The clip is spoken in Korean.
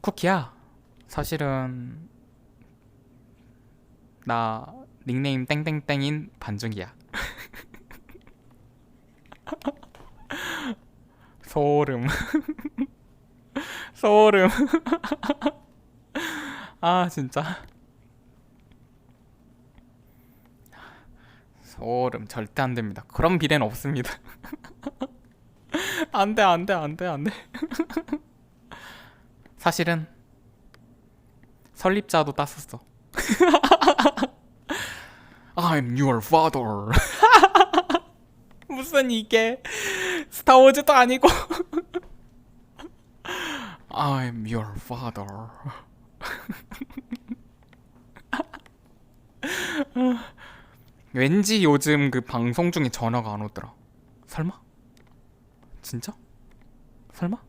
쿠키야. 사실은 나 닉네임 땡땡땡인 반중이야. 소름. 소름. 아 진짜. 소름 절대 안 됩니다. 그런 비례는 없습니다. 안 돼, 안 돼, 안 돼, 안 돼. 사실은 설립자도 땄었어. I'm your father. 무슨 이게 스타워즈도 아니고. I'm your father. 왠지 요즘 그 방송 중에 전화가 안 오더라. 설마? 진짜? 설마?